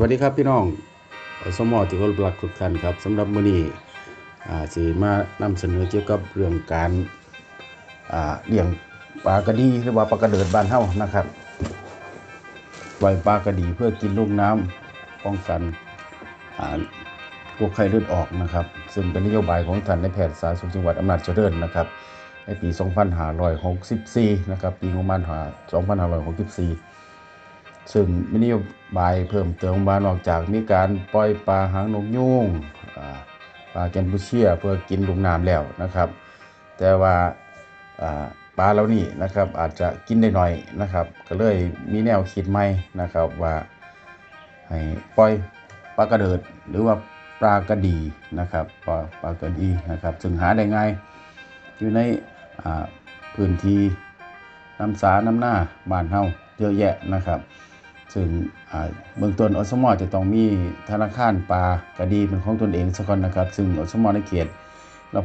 วัสดีครับพี่น้องสมอที่เคารพรักทุกท่านครับสำหรับมื้อนี้สิมานำเสนอเกี่ยวกับเรื่องการเลี้ยงปลากระดีหรือว่าปลากระเดิดบ้านเฮานะครับปล่อยปลากระดีเพื่อกินลูกน้ำป้องกันอ่าโรคไข้เลือดออกนะครับ ซึ่งเป็นนโยบายของท่านในแพทย์สาธารณสุขจังหวัดอำนาจเจริญนะครับในปี 2564 นะครับปีงบประมาณ2564 ซึ่งมีนโยบายเพิ่มเติมมานอกจากมีการปล่อยปลาหางนกยูงอ่าปลาแกนบูเชียเพื่อกินลูกน้ำแล้วนะครับ แต่ว่าปลาเหล่านี้นะครับอาจจะกินได้หน่อยนะครับ ก็เลยมีแนวคิดใหม่นะครับว่าให้ปล่อยปลากระเดิดหรือว่าปลากระดีนะครับปลาปลากระดีนะครับ ซึ่งหาได้ง่ายอยู่ในพื้นที่น้ำสาน้ำหน้าบ้านเฮาเยอะแยะนะครับ ซึ่งเบื้องต้นอสมอจะต้องมีธนาคารปลากระดีเป็นของตนเองสักคนนะครับ ซึ่งอสมอในเขตร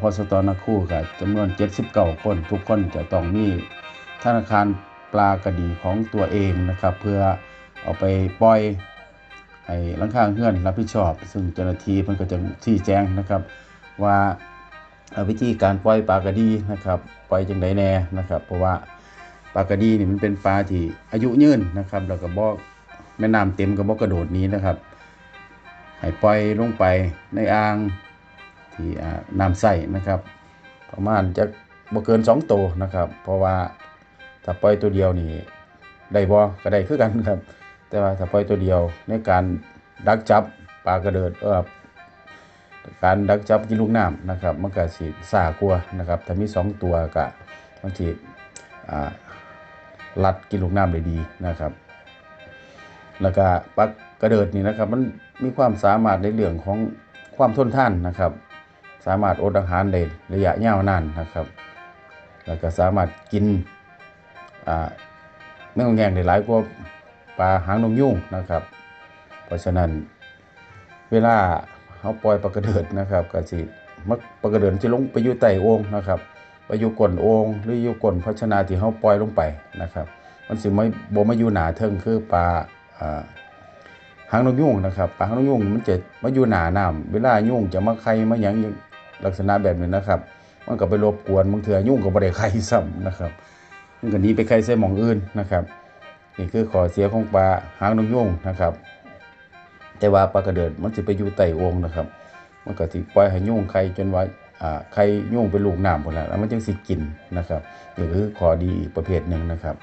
พอสตนักคู่กับจำนวน 79 คน ทุกคนจะต้องมีธนาคารปลากระดีของตัวเองนะครับ เพื่อเอาไปปล่อยให้ลังข้างเฮือนรับผิดชอบ ซึ่งเจ้าหน้าที่มันก็จะชี้แจงนะครับ ว่าเอ่อวิธีการปล่อยปลากระดีนะครับปล่อยจังไดแน่นะครับ เพราะว่าปลากระดีนี่มันเป็นปลาที่อายุยืนนะครับ แล้วก็บ่ แม่น้ำเต็มก็บ่กระโดดนี้นะครับให้ปล่อยลงไปในอ่างที่น้ำใสนะครับ ประมาณจะบ่เกิน2ตัวนะครับ เพราะว่าถ้าปล่อยตัวเดียวนี่ได้บ่ก็ได้คือกันครับ แต่ว่าถ้าปล่อยตัวเดียวในการดักจับปลากระเดิดเออการดักจับกินลูกน้ำนะครับมันก็สิสากลัวนะครับถ้ามี 2 ตัวก็มันสิลัดกินลูกน้ำได้ดีนะครับ แล้วก็ปลากระเดิดนี่นะครับ มันมีความสามารถในเรื่องของความทนทานนะครับ สามารถอดอาหารได้ระยะยาวนานนะครับ แล้วก็สามารถกินอ่าแมงแงงได้หลายกว่าปลาหางนกยุงนะครับ เพราะฉะนั้นเวลาเขาปล่อยปลากระเดิดนะครับก็สิมักปลากระเดิดจะลงไปอยู่ใต้โอ่งนะครับไปอยู่ก้นโอ่งหรืออยู่ก้นภาชนะที่เขาปล่อยลงไปนะครับ มันสิไม่บ่มาอยู่หนาเทิงคือปลา หางนกยุงนะครับปลาหางนกยุงมันจะมาอยู่หนาน้ำเวลายุงจะมาไข่มาหยังลักษณะแบบนี้นะครับ มันก็ไปรบกวนบางเถื่อยุงก็บ่ได้ไข่ซ้ำนะครับมันก็นีไปไข่ใส่หมองอื่นนะครับนี่คือข้อเสียของปลาหางนกยุงนะครับ แต่ว่าปลากระเดิดมันสิไปอยู่ใต้โอ่งนะครับ มันก็สิปล่อยให้ยุงไข่จนว่าไข่ยุงเป็นลูกน้ำพุ่นแหละแล้วมันจึงสิกินนะครับนี่คือข้อดีอีกประเภทหนึ่งนะครับ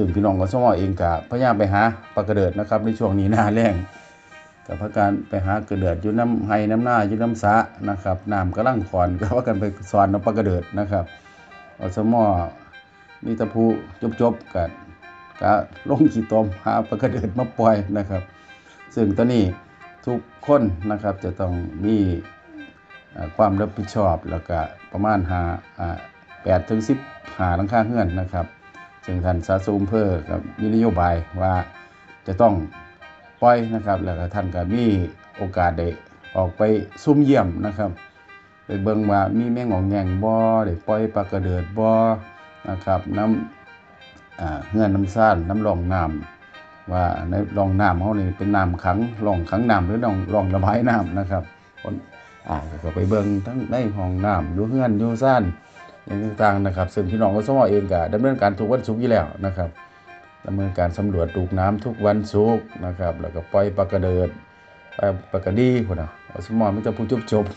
ซึ่งพี่น้องก็สมอเองก็พยายามไปหาปลากระเดิดนะครับในช่วงนี้หน้าแล้งกับพาการไปหากระเดิดอยู่น้ำไห้น้ำหน้าอยู่น้ำสะนะครับน้ำกำลังขอนก็ว่ากันไปสอนเอาปลากระเดิดนะครับอสมอมีตะพูจบๆกันก็ลงขี้ตมหาปลากระเดิดมาปล่อยนะครับ ซึ่งตอนนี้ทุกคนนะครับจะต้องมีความรับผิดชอบแล้วก็ประมาณหาแปดถึงสิบหาลังคาเฮือนนะครับ ซึ่งท่านสาธารณสุขอำเภอกับมีนโยบายว่าจะต้องปล่อยนะครับ แล้วก็ท่านก็มีโอกาสได้ออกไปซุ่มเยี่ยมนะครับ ไปเบิ่งว่ามีแมงงองแงงบ่ได้ปล่อยปลากระเดิดบ่นะครับน้ำเฮือนน้ำซ่านน้ำหลองน้ำว่าในรองน้ำเขาเนี่เป็นน้ำขังรองขังน้ำหรือรองรองระบายน้ำนะครับอ่าก็ไปเบิ่งทั้งในห้องน้ำอยู่เฮือนอยู่ซ่าน อย่างต่างๆนะครับซึ่งพี่น้องกสมอเองก็ดำเนินการทุกวันศุกร์อยู่แล้วนะครับดำเนินการสำรวจตูกน้ำทุกวันศุกร์นะครับแล้วก็ปล่อยปลากระเดิดปล่อยปลากระดีพุ่นนะอสมอไมันจะพูดจบจบๆ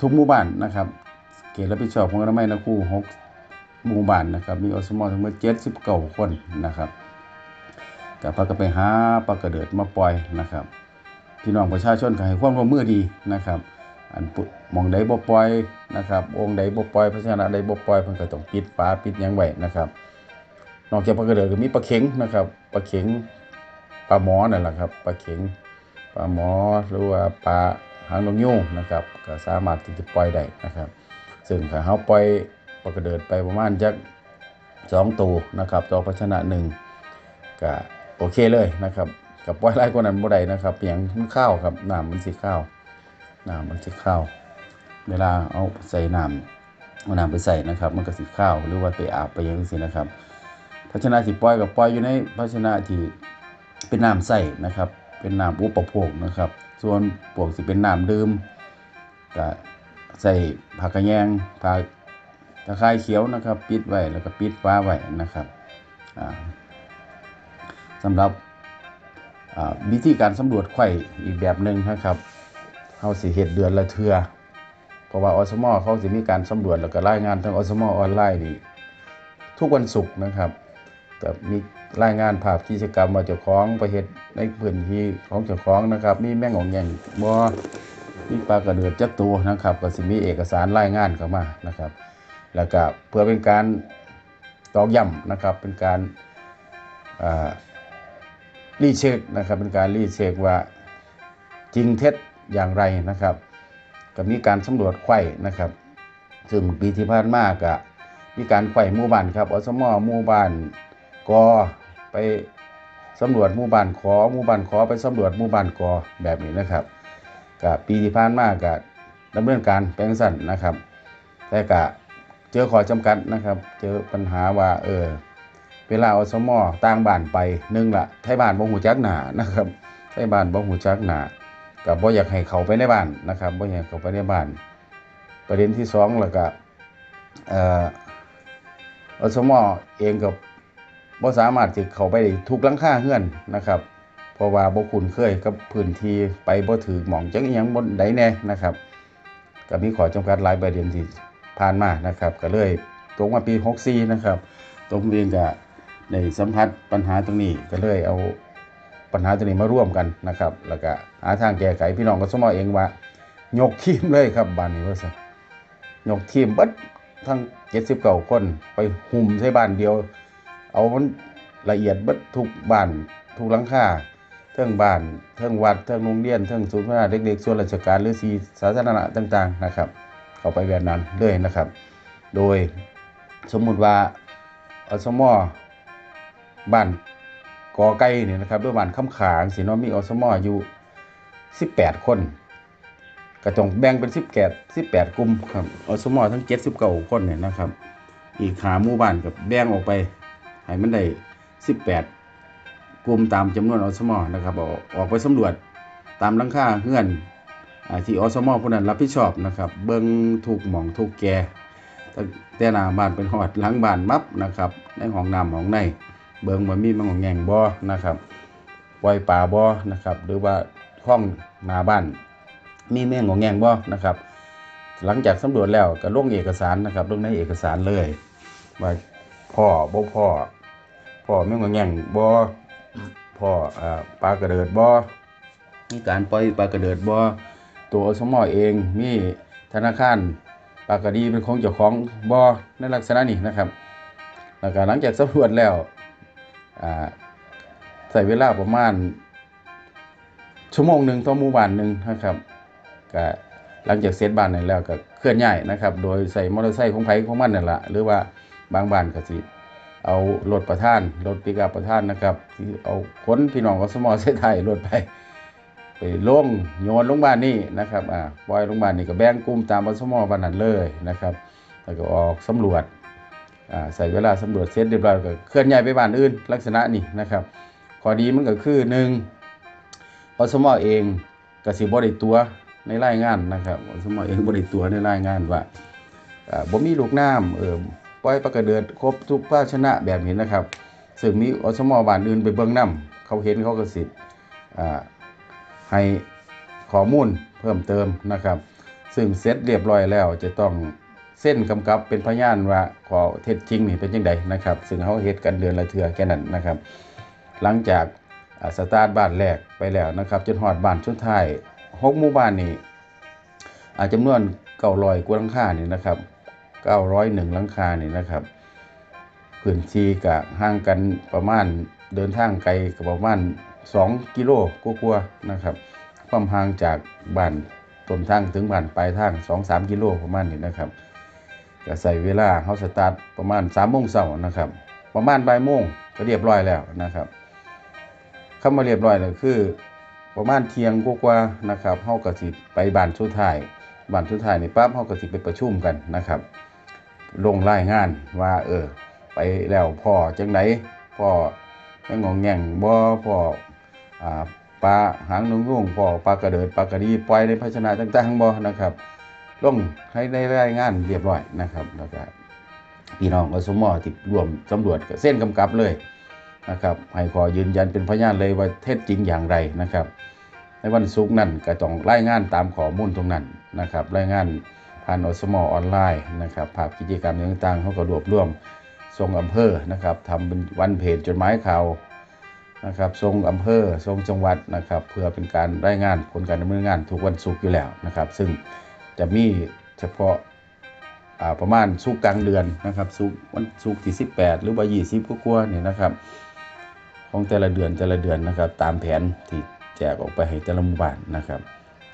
ทุกหมู่บ้านนะครับเขตรับผิดชอบของอนามัยนะคู่หกหมู่บ้านนะครับมีอสมอทั้งหมด79คนนะครับก็พากันไปหาปลากระเดิดมาปล่อยนะครับพี่น้องประชาชนก็ให้ความร่วมมือดีนะครับ อันปุหมองใดบ่ปล่อยนะครับองค์ใดบ่ปล่อยภาชนะใดบ่ปล่อยเพิ่นก็ต้องปิดฝาปิดหยังไว้นะครับ นอกจากปลากระเดิดก็มีปลาเข็งนะครับปลาเข็งปลาหมอนั่นแหละครับปลาเข็งปลาหมอหรือว่าปลาหางนกยูงนะครับก็สามารถที่จะปล่อยได้นะครับ ซึ่งถ้าเฮาปล่อยปลากระเดิดไปประมาณจักสองตัวนะครับต่อภาชนะหนึ่งก็โอเคเลยนะครับกับปล่อยหลายกว่านั้นบ่ได้นะครับเพียงมันข้าวครับน้ำมันสิข้าว น้ำมันสิข้าว เวลาเอาใส่น้ำเอาน้ำไปใส่นะครับ มันก็สิข้าวหรือว่าไปอาบไปยังสินะครับ ภาชนะที่ปล่อยกับปล่อยอยู่ในภาชนะที่เป็นน้ำใส่นะครับ เป็นน้ำอุปโภคนะครับ ส่วนพวกสิเป็นน้ำดื่มก็ใส่ผักกระแยงผักตะไคร้เขียวนะครับ ปิดไว้แล้วก็ปิดฟ้าไว้นะครับอ่าสำหรับวิธีการสำรวจไข่อีกแบบหนึ่งนะครับ เขาสิเฮ็ดเดือนละเทื่อเพราะว่าอสมอเขาสิมีการสำรวจแล้วก็รายงานทางอสมอออนไลน์นี่ทุกวันศุกร์นะครับก็มีรายงานภาพกิจกรรมว่าเจ้าของไปเฮ็ดในพื้นที่ของเจ้าของนะครับ มีแมงองแงงบ่มีปลากระเดือดจักตัวนะครับก็สิมีเอกสารรายงานเข้ามานะครับ แล้วก็เพื่อเป็นการตอกย้ำนะครับเป็นการรีเช็คนะครับเป็นการรีเช็คว่าจริงเท็จ อย่างไรนะครับก็มีการสำรวจไข่นะครับ ซึ่งปีที่ผ่านมาก็มีการไข่หมู่บ้านครับอสมหมู่บ้านกอไปสำรวจหมู่บ้านขอหมู่บ้านขอไปสำรวจหมู่บ้านกอแบบนี้นะครับก็ปีที่ผ่านมาก็ดำเนินการแปลงสั่นนะครับ แต่ก็เจอขอจำกัดนะครับ เจอปัญหาว่าเออเวลาอสมอต่างบ้านไปหนึ่งละไทยบ้านบ่หูจักหนานะครับไทยบ้านบ่หูจักหนา ก็บ่อยากให้เขาไปในบ้านนะครับบ่อยากเขาไปในบ้าน ประเด็นที่สองแล้วก็เอ่ออสมเองกับบ่สามารถที่เขาไปได้ทุกลังค่าเฮือนนะครับ เพราะว่าบ่คุ้นเคยกับพื้นที่ไปบ่ถือหม่องจักอีหยังบนใดแน่นะครับก็มีข้อจำกัดหลายประเด็นที่ผ่านมานะครับ ก็เลยตรงมาปี 64 นะครับ ตรงเองก็ได้สัมผัสปัญหาตรงนี้ก็เลยเอา ปัญหาตรงนี้มาร่วมกันนะครับ แล้วก็หาทางแก้ไขพี่น้องก็สมอเองว่า ยกทีมเลยครับบ้านนี้ว่าซะยกทีมบิดทั้ง79คนไปหุ่มใส่บ้านเดียว เอามันละเอียดบิดทุกบ้านทุกหลังคาเทิงบ้านเทิงวัดเทิงโรงเรียนเทิงศูนย์พัฒนาเด็กๆส่วนราชการหรือสีสาธารณะต่าง ๆนะครับ เข้าไปแบบนั้นเลยนะครับ โดยสมมุติว่าอสมบ้าน กอไก่เนี่ยนะครับด้วยบ้านคำขางสิเนาะมีอสมอยู่ 18 คนก็ต้องแบ่งเป็น 18 18กลุ่มครับอสมทั้ง 79 คนเนี่ยนะครับ อีกขาหมู่บ้านกับแบ่งออกไปให้มันได้ 18 กลุ่มตามจำนวนอสมนะครับออกออกไปสำรวจตามลังค่าเฮือนอที่อสมผู้นั้นรับผิดชอบนะครับ เบิ่งถูกหม่องถูกแก่แต่หน้าบ้านเป็นหอดหลังบ้านมับนะครับ ในห้องน้ำห้องใน เบิ่งว่ามีแมงของแงงบ่นะครับปล่อยปลาบ่นะครับ หรือว่าห้องหน้าบ้าน มีแมงของแงงบ่นะครับ หลังจากสำรวจแล้วก็ลงเอกสารนะครับลงในเอกสารเลยว่าพ่อบ่พ่อพ่อแม่งว่าแง่งบ่พ่ออปลากระเดิดบ่มีการปล่อยปลากระเดิดบ่ตัวอสมอเองมีธนาคารปลากระดีเป็นของเจ้าของบ่ในลักษณะนี้นะครับแล้วก็หลังจากสำรวจแล้ว ใช้เวลาประมาณ ชั่วโมงหนึ่งต่อหมู่บ้านหนึ่งนะครับก็หลังจากเสร็จบ้านนั้นแล้วก็เคลื่อนย้ายนะครับ โดยใส่มอเตอร์ไซค์ของไผของมันนั่นแหละหรือว่าบางบ้านก็สิเอารถประท่านรถปิกอัพประท่านนะครับที่เอาคนพี่น้องก็สมอใส่ไทยรถไปไปลงโยนลงบ้านนี่นะครับอ่าปล่อยลงบ้านนี่ก็แบ่งกลุ่มตามอสมอบ้านนั้นเลยนะครับแล้วก็ออกสำรวจ ใส่เวลาสำรวจเสร็จเรียบร้อยก็เคลื่อนย้ายไปบ้านอื่น ลักษณะนี้นะครับข้อดีมันก็คือหนึ่งอสมอเองกสิบ่ได้ตัวในรายงานนะครับอสมอเองบ่ได้ตัวในรายงานว่าบ่มีลูกน้ำเออปล่อยปลากระเดิดครบทุกภาชนะแบบนี้นะครับซึ่งมีอสมอบ้านอื่นไปเบิ่งนํเขาเห็นเขาก็สิอ่าให้ข้อมูลเพิ่มเติมนะครับ ซึ่งเสร็จเรียบร้อยแล้วจะต้อง เส้นกำกับเป็นพยานว่าขอเท็จจริงนี่เป็นจังไดนะครับซึ่งเขาเฮ็ดกันเดือนละเทือแค่นั้นนะครับ หลังจากสตาร์ทบ้านแรกไปแล้วนะครับจนหอดบ้านสุดท้ายหกหมู่บ้านนี่อาจำนวนเก้าร้อยกว่าหลังคานี่นะครับเก้าร้อยหนึ่งหลังคานี่นะครับพื้นที่ก็ห่างกันประมาณเดินทางไกลก็ประมาณสองกิโลกว่าๆนะครับความห่างจากบ้านต้นทางถึงบ้านปลายทางสองสามกิโลประมาณนี้นะครับ ก็ใส่เวลาเขาสตาร์ทประมาณสามโมงเช้านะครับ ประมาณบ่ายโมงก็เรียบร้อยแล้วนะครับคำว่าเรียบร้อยแล้วคือ ประมาณเที่ยงกว่านะครับเฮาก็สิไปบ้านสุดท้ายบ้านสุดท้ายนี่ปั๊บเฮาก็สิไปประชุมกันนะครับ ลงรายงานว่าเออไปแล้วพ่อจังไดพ่อยังงงแงงบ่พ่ออ่าปลาหางนงยุ่งพ่อปลากระเดิดปลากระดีปล่อยในภาชนะต่างๆบ่นะครับ ลงให้ได้รายงานเรียบร้อยนะครับแล้วก็พี่น้องอสมที่ร่วมสำรวจเส้นกำกับเลยนะครับให้ขอยืนยันเป็นพยานเลยว่าเท็จจริงอย่างไรนะครับ ในวันศุกร์นั้นก็ต้องรายงานตามข้อมูลตรงนั้นนะครับรายงานผ่านอสมออนไลน์นะครับภาพกิจกรรมต่างๆเขาก็รวบรวมส่งอำเภอนะครับทำเป็นวันเพจจดหมายข่าวนะครับส่งอำเภอส่งจังหวัดนะครับ เพื่อเป็นการรายงานผลการดำเนินงานทุกวันศุกร์อยู่แล้วนะครับ ซึ่ง จะมีเฉพาะประมาณศุกกลางเดือนนะครับศุกวันศุกที่18หรือว่า20ก็กว่าเนี่ยนะครับ ของแต่ละเดือนแต่ละเดือนนะครับ ตามแผนที่แจกออกไปให้แต่ละหมู่บ้านนะครับ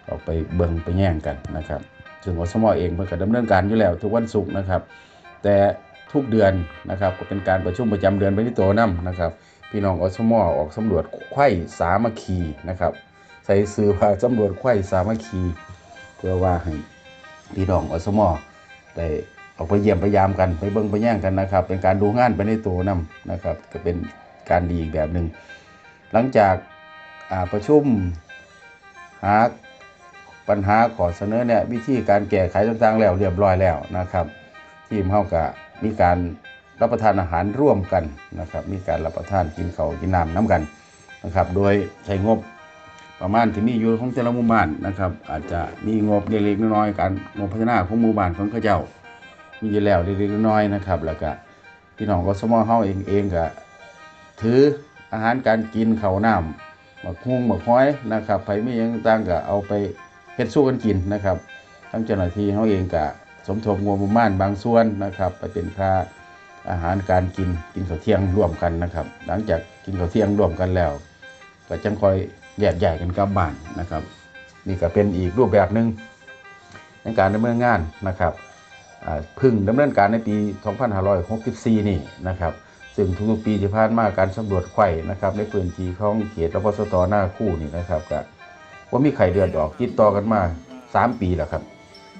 ออกไปเบิงไปแย่งกันนะครับซึ่งอสมอเองเพิ่นก็ดำเนินการอยู่แล้วทุกวันศุกร์นะครับ แต่ทุกเดือนนะครับก็เป็นการประชุมประจำเดือนไปที่โตนํนะครับ พี่น้องอสมอออกสำรวจไข่สามัคคีนะครับ ใส่ซื้อว่าสำรวจไข่สามัคคี เพื่อว่าให้พี่น้องอสมอได้ออกไปเยี่ยมไปยามกันไปเบิ่งไปแย่งกันนะครับ เป็นการดูงานไปในตัวนํนะครับ ก็เป็นการดีอีกแบบหนึ่งหลังจากาประชุมหาปัญหาขอเสนอเนี่ยวิธีการแก้ไขต่างๆแล้วเรียบร้อยแล้วนะครับ ทีมเฮาก็มีการรับประทานอาหารร่วมกันนะครับ มีการรับประทานกินข้าวกินน้ำน้ำกันนะครับ โดยใช้งบ ประมาณที่มีอยู่ของแต่ละหมู่บ้านนะครับ อาจจะมีงบเล็กๆน้อยๆการงบพัฒนาของหมู่บ้านของเขาเจ้า มีอยู่แล้วเล็กๆน้อยๆนะครับ แล้วก็พี่น้องก็สมอเฮาเองเองก็ถืออาหารการกินข้าวน้ำหมักฮุงหมักห้อยนะครับไผมียังต่างก็เอาไปเฮ็ดสู้กันกินนะครับทั้งเจ้าหน้าที่เขาเองก็สมทบงบประมาณบางส่วนนะครับไปเป็นค่าอาหารการกินกินข้าวเที่ยงร่วมกันนะครับ หลังจากกินข้าวเที่ยงร่วมกันแล้ว ก็จังคอย แยกย้ายกันกลับบ้านนะครับ นี่ก็เป็นอีกรูปแบบหนึ่งในการดำเนินงานนะครับพึ่งดำเนินการในปี 2564 นี่นะครับซึ่งทุกๆปีที่ผ่านมาการสำรวจไข่นะครับในพื้นที่ของเขตรพสตหน้าคู่นี่นะครับก็ว่ามีไข่เดือดออกติดต่อกันมา 3 ปีแล้วครับ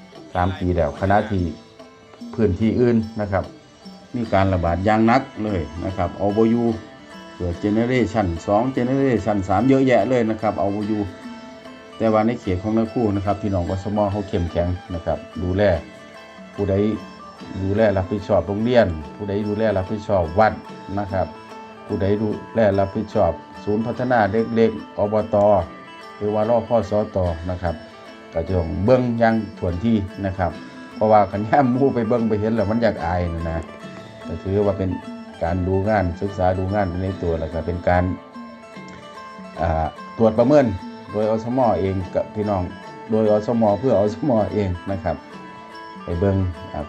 3 ปีแล้วคณะที่พื้นที่อื่นนะครับ มีการระบาดอย่างนักเลยนะครับเอาบยู กิดเจเนเรชัน2เจเนเรชัน3เยอะแยะเลยนะครับ เอาบยูแต่ว่าในเขตของนักคู่นะครับพี่น้องกสมเขาเข้มแข็งนะครับ ดูแลผู้ใดดูแลรับผิดชอบโรงเรียน ผู้ใดดูแลรับผิดชอบวัดนะครับ ผู้ใดดูแลรับผิดชอบ ศูนย์พัฒนาเด็กๆอบตหรือว่ารอพ่อสอตอนะครับก็จะต้องเบิ้งยังถ่วนที่นะครับ เพราะว่าขันย่มมู่ไปเบิ้งไปเห็นแล้วมันอยากอายนะนะก็ถือว่าเป็น การดูงานศึกษาดูงานไปในตัวแล้วก็เป็นการตรวจประเมินโดยอสมอเองกับพี่น้องโดยอสมอเพื่ออสมอเองนะครับไปเบิ้ง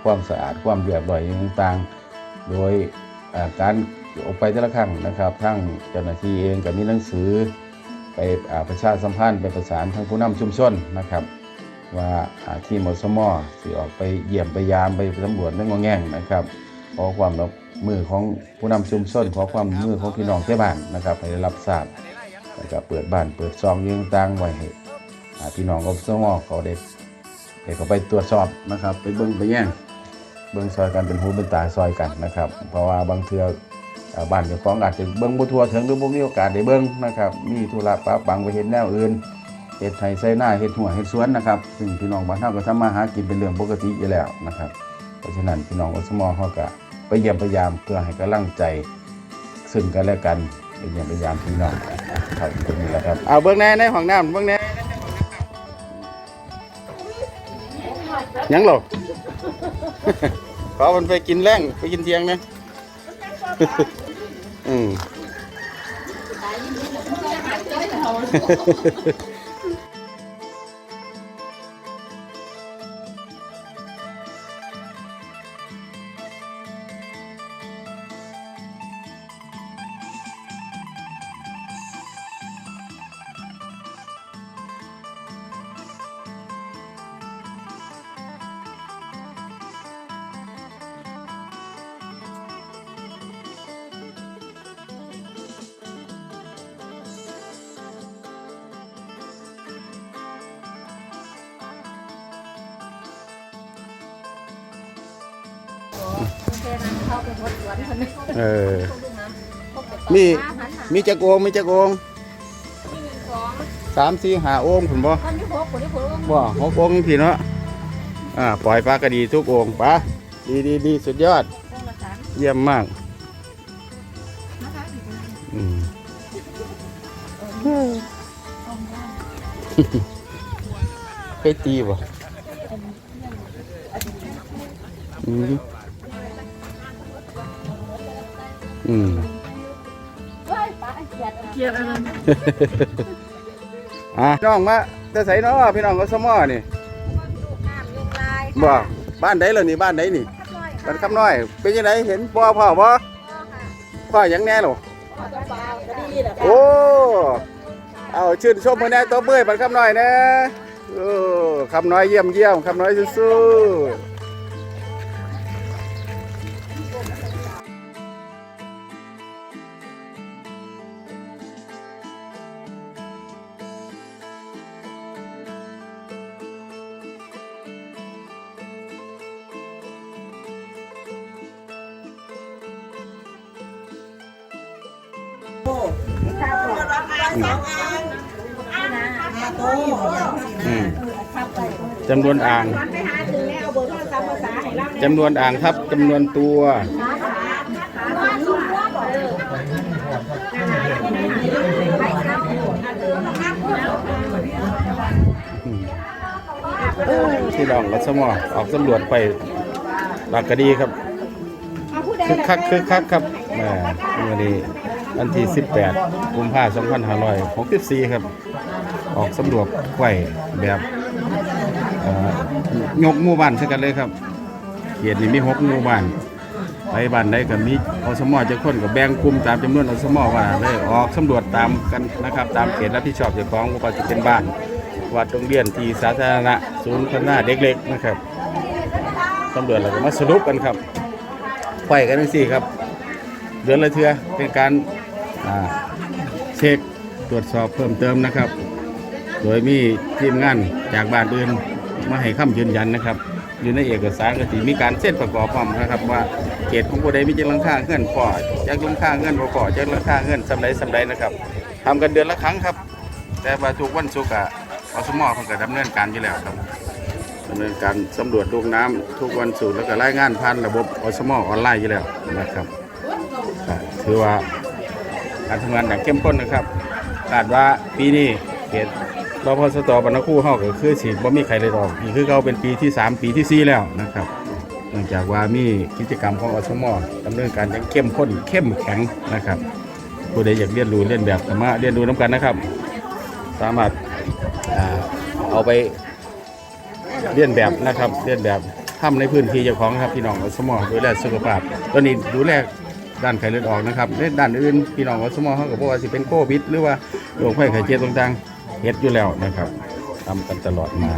ความสะอาดความเรียบร้อยต่างๆ โดยการออกไปแต่ละครั้งนะครับทั้งเจ้าหน้าที่เองก็มีหนังสือไปอประชาสัมพันธ์ไปประสานทางผู้นำชุมชนนะครับ ว่าที่มสมอสิออกไปเยี่ยมไปยามไปสำรวจเรื่องงอแง่งนะครับขอความร่ว มือของผู้นำชุมชนขอความมมือของพี่น้องเที่บ้านนะครับให้รับทราบแล้วก็เปิดบ้านเปิดซองยิงต่างไว้ให้พี่น้องของสมอเขาได้ให้เขาไปตรวจสอบนะครับ ไปเบิ้งไปแย่งเบิ้งซอยกันเป็นหูเป็นตาซอยกันนะครับ เพราะว่าบางเทืออ่าบ้านเจ้าของอาจจะเบิ่งบ่ทั่วถึงหรือบ่มีโอกาสได้เบิ่งนะครับ มีธุระปะปังไปเฮ็ดแนวอื่นเฮ็ดไถไสนาเฮ็ดหัวเฮ็ดสวนนะครับซึ่งพี่น้องบ้านเฮาก็ทำมาหากินเป็นเรื่องปกติอยู่แล้วนะครับ เพราะฉะนั้นพี่น้องอสมเฮาก็ ไปเยี่ยมพยายามเพื่อให้กำลังใจซึ่งกันและกันไปเยี่ยมพยายามพี่น้องครับตรงนี้แหละครับเอาเบิ่งแน่ในห้องน้ำเบิ่งแน่ยังหรอขอมันไปกินแรงไปกินเทียงนะอืม เขาเป็นคนสวนคนนึงเออพบกับมีป้าหันหามีจักโองมีจักโองมีหนึ่งสองสามสี่ห้าโองผมบ่คนที่พบคนที่พบบ่หกโองพี่เนาะอ่าปล่อยปลาก็ดีทุกโองปลาดีดีดีสุดยอดต้องมาถามเยี่ยมมากนะคะอืมเคยตีบ่อืม อืมว้ายป้าเกลียดเกลียดอะไรอะพี่น้องมาจะใส่เนาะพี่น้องก็สมอนี่น้ำยุงลายบ่บ้านใดล่ะนี่บ้านใดนี่ข้าวน้อยบ้านคำน้อย เป็นยังไงเห็นพ่อพ่อบ่พ่อค่ะพ่อหยังแน่หรอพ่อจะเบาก็ดีแหละโอ้เอาชื่นชมมือแน่ตัวเบื่อยบ้านคำน้อยนะโอ้คำน้อยเยี่ยมเยี่ยมคำน้อยสู้ๆ อืมจำนวนอ่างจำนวนอ่างทับจำนวนตัว ที่ลองรัสมอออกสำรวจไปหลักกดีครับคึกคักคึกคักครับแหมวันนี้ วันที่ 18 กุมภาพันธ์2564 ครับ ออกสำรวจไข่แบบยกหมู่บ้านใช่กันเลยครับเขตนี้มีหกหมู่บ้านไปบ้านใดก็มีอสมอจะคนกับแบ่งกลุ่มตามจำนวนอสมอว่าเลยออกสำรวจตามกันนะครับ ตามเขตรับผิดชอบเจ้าของว่าจะเป็นบ้านวัดโรงเรียนที่สาธารณะศูนย์พัฒนาเด็กเล็กนะครับตำรวจเราก็มาสรุปกันครับไฟกันทั้งสี่ครับ เดือนละเทือเป็นการ อ่าเช็คตรวจสอบเพิ่มเติมนะครับ โดยมีทีมงานจากบ้านอื่นมาให้คำยืนยันนะครับ อยู่ในเอกสารก็สิมีการเส้นประกอบพร้อมนะครับว่าเขตของผู้ใดมีจังหลังค่าเงื่อนก่อจากลังค่าเงื่อนบ่ก่อจากลังค่าเงื่อนสำไรสำไรนะครับทำกันเดือนละครั้งครับ แต่ว่าทุกวันศุกร์อะอสมอเพิ่นก็ดำเนินการอยู่แล้วครับดำเนินการสำรวจลูกน้ำทุกวันศุกร์แล้วก็รายงานผ่านระบบอสมอออนไลน์อยู่แล้วนะครับถือว่า การทำงานอย่างเข้มข้นนะครับคาดว่าปีนี้เขตรพสตบรรณคู่เฮาก็คือสิบ่มีใครเลยดอกนี่คือเขาเป็นปีที่ 3 ปีทีสี่ 4 แล้วนะครับเนื่องจากว่ามีกิจกรรมของอสมอดำเนินการอย่างเข้มข้นเข้มแข็งนะครับ ผู้ใดอยากเรียนรู้เรียนแบบก็มารถเรียนรู้น้ำกันนะครับ สามารถเอาไปเรียนแบบนะครับเรียนแบบทำในพื้นที่เจ้าของครับพี่น้องอสมอดูแลสุขภาพตอนนี้ดูแล ด้านไข้เลือดออกนะครับในด้านอื่นพี่น้องอสมอเขาก็บอกว่าสิเป็นโควิด หรือว่าโรคไข้ไข้เจ็บต่างๆเฮ็ดอยู่แล้วนะครับทำกันตลอดมา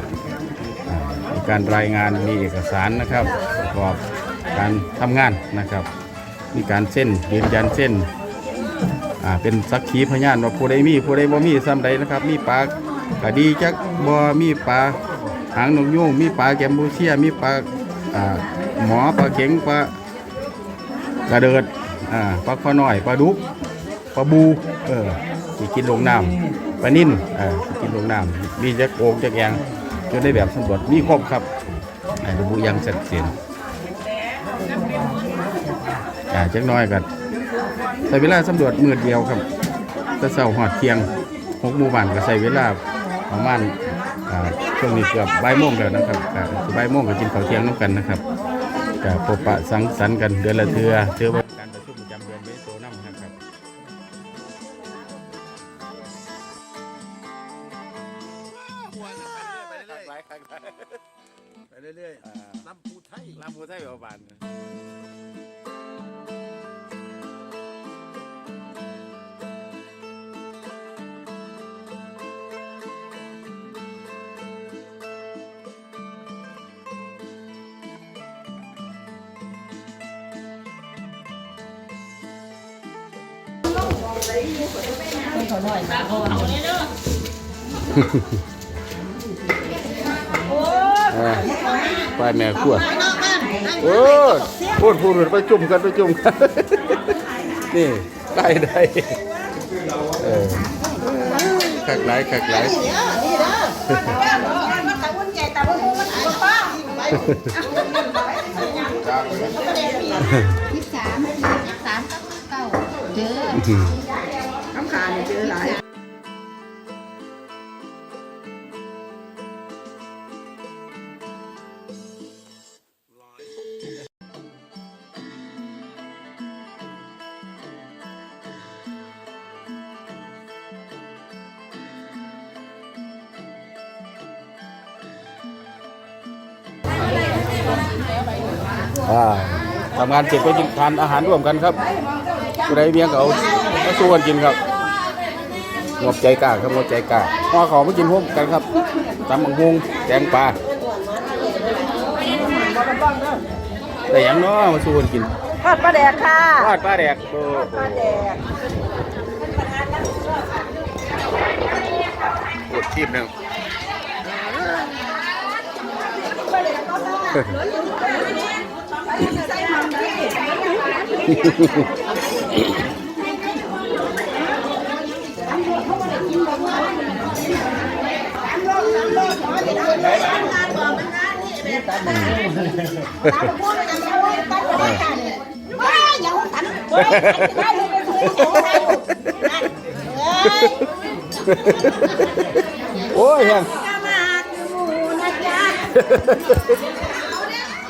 มีการรายงานมีเอกสารนะครับประกอบการทำงานนะครับ มีการเส้นยืนยันเส้นเป็นสักขีพยานว่าผู้ใดมีผู้ใดบ่มีซ้ำใดนะครับ มีปลากระดีจักบ่มีปลาหางนกยูงมีปลาแกมบูเชียมีปลาอ่าหมอปลาเข็งปลากระเดิด อ่าปลาข้อน้อยปลาดุกปลาบูเออสิกินลงน้ำปลานิ่นเออสิกินลงน้ำมีจักโองจักแยงจนได้แบบสำรวจมีครบครับอ่าระบุยังชัดเจนอ่าจักน้อยกันใช้เวลาสำรวจมือเดียวครับต่เสาหอดเทียงหกหมู่บ้านก็ใช้เวลาประมาณช่วงนี้เกือบบ่ายโมงแล้วนะครับก็สิบ่ายโมงก็กินข้าวเที่ยงน้ำกันนะครับก็พบปะสังสรรค์กันเดือนละเทือเทือว่า อ่าไปแม่ขั้วนอกบ้านโอ้พูดพูดไปจุ่มกันไปจุ่มกันนี่ได้ได้เออขักไหลขักไหลที่สาม เจอน้ำขาเนี่ยเจอหลายทำงานเสร็จก็ทานอาหารร่วมกันครับ ผู้ใดเมียงก็เอามาสู้กันกินครับงบใจกล้าครับงบใจกล้าพ่อเขามากินร่วมกันครับตำบักฮุงแกงปลาแต่หยังเนาะมาสู้กันกินทอดปลาแดกค่ะทอดปลาแดกโอ้ปลาแดกโหทีบหนึ่ง โอ้ยแฮง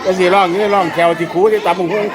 ก็สิร้องนี่ร้องแควที่คูที่ตำบักฮุง